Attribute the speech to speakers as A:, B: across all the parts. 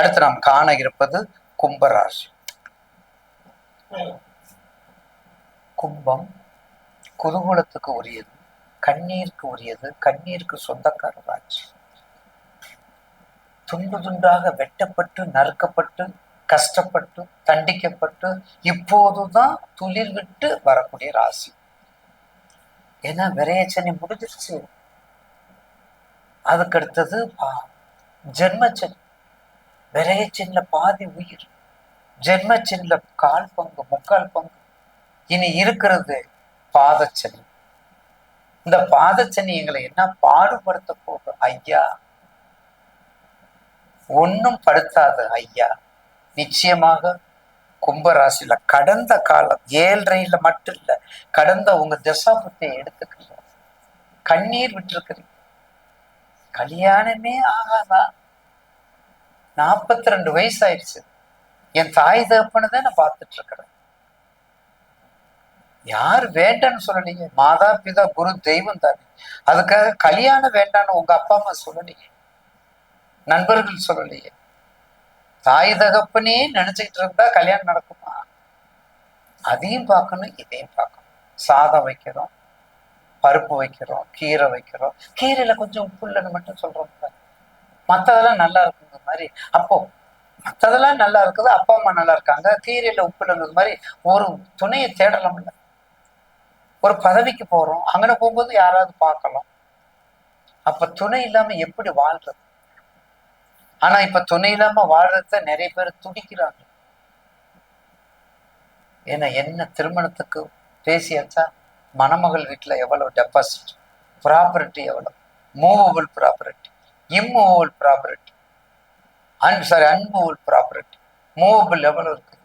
A: அடுத்து நாம் காண இருப்பது கும்பராசி. கும்பம் குதூகூலத்துக்கு உரியது கண்ணீருக்கு உரியது கண்ணீருக்கு சொந்தக்கார ராசி துண்டு துண்டாக வெட்டப்பட்டு நறுக்கப்பட்டு கஷ்டப்பட்டு தண்டிக்கப்பட்டு இப்போதுதான் துளிர் விட்டு வரக்கூடிய ராசி. ஏன்னா விரையச்சனி முடிஞ்சிருச்சு. அதுக்கடுத்தது ஜென்மச்சனி விரயச்சின்ல பாதி உயிர் ஜென்மச்சனில கால் பங்கு முக்கால் பங்கு. இனி இருக்கிறது பாதச்சனி. இந்த பாதச்சனி எங்களை என்ன பாடுபடுத்த போகுது ஐயா? ஒன்னும் படுத்தாத ஐயா. நிச்சயமாக கும்பராசியில கடந்த காலம் ஏழ்றையில மட்டும் இல்ல கடந்த உங்க தசாபத்தை எடுத்துக்கல கண்ணீர் விட்டுருக்கிறீங்க. கல்யாணமே ஆகாதா? நாற்பத்தி ரெண்டு வயசு ஆயிடுச்சு என் தாய் தகப்பனை தான் நான் பார்த்துட்டு இருக்கிறேன் யார் வேண்டான்னு சொல்லலீங்க. மாதா பிதா குரு தெய்வம் தானே. அதுக்காக கல்யாணம் வேண்டான்னு உங்க அப்பா அம்மா சொல்லலீங்க. நண்பர்கள் சொல்லலையே தாய் தகப்பனே நினைச்சுக்கிட்டு இருந்தா கல்யாணம் நடக்குமா? அதையும் பார்க்கணும் இதையும் பார்க்கணும். சாதம் வைக்கிறோம் பருப்பு வைக்கிறோம் கீரை வைக்கிறோம். கீரையில கொஞ்சம் உப்பு இல்லைன்னு மட்டும் சொல்றோம் மத்ததெல்லாம் நல்லா இருக்கும். மாதிரி. அப்போ மத்ததெல்லாம் நல்லா இருக்குது அப்பா அம்மா நல்லா இருக்காங்க கீரையில் உப்பு இல்லைங்கிறது மாதிரி ஒரு துணையை தேடலாம்ல ஒரு பதவிக்கு போறோம் அங்கே போகும்போது யாராவது பார்க்கலாம். அப்ப துணை இல்லாம எப்படி வாழ்றது? ஆனா இப்ப துணை இல்லாம வாழ்றத நிறைய பேர் துடிக்கிறாங்க. ஏன்னா என்ன திருமணத்துக்கு பேசியாச்சா? மணமகள் வீட்டுல எவ்வளவு டெபாசிட் ப்ராப்பர்ட்டி எவ்வளவு? Movable property immovable property un sorry unmovable property movable எவ்வளவு இருக்கு.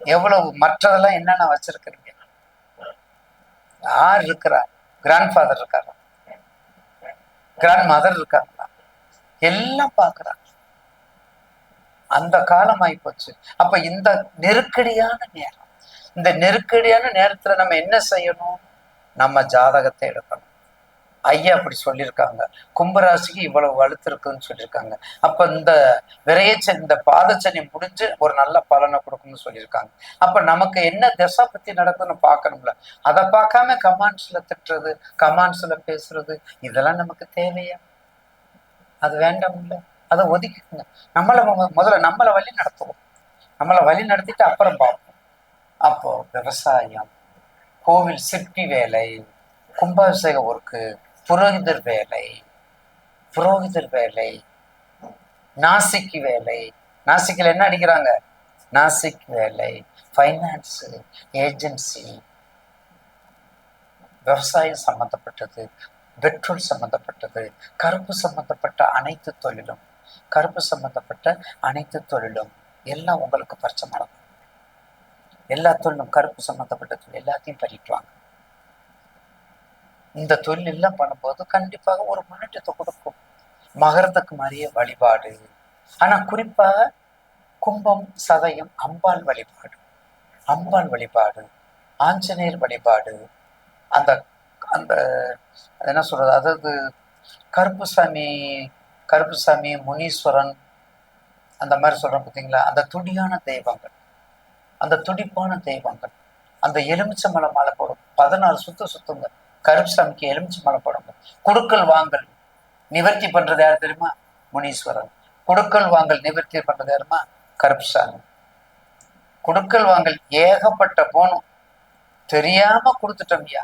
A: எவ்வளவு மற்றதெல்லாம் என்னென்ன வச்சிருக்கிறீங்க? யார் இருக்கிறா? கிராண்ட் ஃபாதர் இருக்காரா? கிராண்ட் மதர் இருக்காங்களா? எல்லாம் பார்க்குறாங்க. அந்த காலம் ஆயிப்போச்சு. அப்ப இந்த நெருக்கடியான நேரம். இந்த நெருக்கடியான நேரத்துல நம்ம என்ன செய்யணும்? நம்ம ஜாதகத்தை எடுக்கணும். ஐயா அப்படி சொல்லியிருக்காங்க. கும்பராசிக்கு இவ்வளவு வலுத்து இருக்குன்னு சொல்லியிருக்காங்க. அப்ப இந்த விரையச்சனி இந்த பாதச்சனி முடிஞ்சு ஒரு நல்ல பலனை கொடுக்கும்னு சொல்லியிருக்காங்க. அப்ப நமக்கு என்ன திசை பத்தி நடக்குதுன்னு பார்க்கணும்ல. அதை பார்க்காம கமாண்ட்ஸ்ல திட்டுறது கமாண்ட்ஸ்ல பேசுறது இதெல்லாம் நமக்கு தேவையா? அது வேண்டாம்ல. அதை ஒதுக்கிக்குங்க. நம்மளை முதல்ல நம்மளை வழி நடத்துவோம். நம்மளை வழி நடத்திட்டு அப்புறம் பார்ப்போம். அப்போ விவசாயம் கோவில் சிற்பி வேலை கும்பாபிஷேக ஒர்க்கு புரோகிதர் வேலை புரோகிதர் வேலை நாசிக்கு வேலை. நாசிக்கில் என்ன அடிக்கிறாங்க? நாசிக் வேலை ஃபைனான்ஸு ஏஜென்சி விவசாயம் சம்பந்தப்பட்டது பெட்ரோல் சம்பந்தப்பட்டது கருப்பு சம்பந்தப்பட்ட அனைத்து தொழிலும் கருப்பு சம்பந்தப்பட்ட அனைத்து தொழிலும் எல்லாம் உங்களுக்கு பரிச்சமானது எல்லா தொழிலும் கருப்பு சம்பந்தப்பட்ட தொழில் எல்லாத்தையும் பண்ணிட்டு வாங்க இந்த தொழிலெல்லாம் பண்ணும்போது கண்டிப்பாக ஒரு முன்னேற்றத்தை கொடுக்கும். மகரத்துக்கு மாதிரியே வழிபாடு. ஆனால் குறிப்பாக கும்பம் சதயம் அம்பாள் வழிபாடு. அம்பாள் வழிபாடு ஆஞ்சநேயர் வழிபாடு அந்த அந்த என்ன சொல்றது? அதாவது கருப்புசாமி கருப்புசாமி முனீஸ்வரன் அந்த மாதிரி சொல்கிறோம் பார்த்தீங்களா அந்த துடியான தெய்வங்கள். அந்த துடிப்பான தெய்வங்கள். அந்த எலுமிச்சை மாலை போடும் பதினாறு சுத்து சுத்துங்க. கருப்புசாமிக்கு எலுமிச்சை மலை போடுங்க குடுக்கல் வாங்கல். நிவர்த்தி பண்றது யார் தெரியுமா? முனீஸ்வரன் குடுக்கல் வாங்கல் நிவர்த்தி பண்றது யாருமா? கருப்புசாமி குடுக்கல் வாங்கல் ஏகப்பட்ட போனும் தெரியாம கொடுத்துட்டோம்யா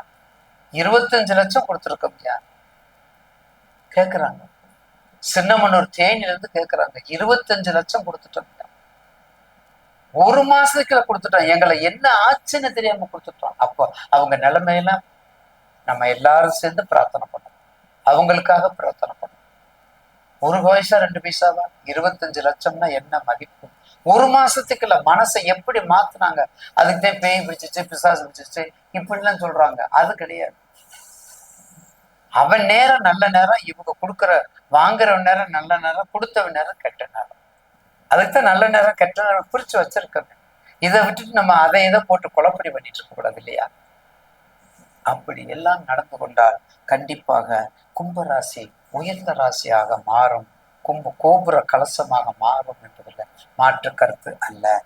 A: இருபத்தஞ்சு லட்சம் கொடுத்துருக்கோம்யா கேக்குறாங்க. சின்னமனூர் தேனில இருந்து கேக்குறாங்க. இருபத்தஞ்சு லட்சம் கொடுத்துட்டோம்யா ஒரு மாசத்துக்குள்ள கொடுத்துட்டோம். எங்களை என்ன ஆச்சுன்னு தெரியாம கொடுத்துட்டோம். அப்போ அவங்க நிலைமையெல்லாம் நம்ம எல்லாரும் சேர்ந்து பிரார்த்தனை பண்ணணும். அவங்களுக்காக பிரார்த்தனை பண்ணணும். ஒரு பைசா ரெண்டு பைசாவா இருபத்தஞ்சு லட்சம்னா என்ன மதிப்பு? ஒரு மாசத்துக்குள்ள மனசை எப்படி மாத்துனாங்க? அதுக்கு பேய் பிடிச்சிச்சு பிசாசு பிடிச்சிச்சு இப்படிலாம் சொல்றாங்க. அது கிடையாது. அவன் நேரம் நல்ல நேரம் இவங்க கொடுக்குற வாங்குறவன் நேரம் நல்ல நேரம் கொடுத்தவன் நேரம் கெட்ட நேரம். அதுக்கு தான் நல்ல நேரம் கெட்ட நேரம் பிரிச்சு வச்சிருக்கேன் இதை விட்டுட்டு நம்ம அதை இதை போட்டு குழப்படி பண்ணிட்டு இருக்க கூடாது இல்லையா? அப்படி எல்லாம் நடந்து கொண்டால் கண்டிப்பாக கும்பராசி உயர்ந்த ராசியாக மாறும். கும்ப கோபுர கலசமாக மாறும் என்பதில் மாற்று கருத்து அல்ல.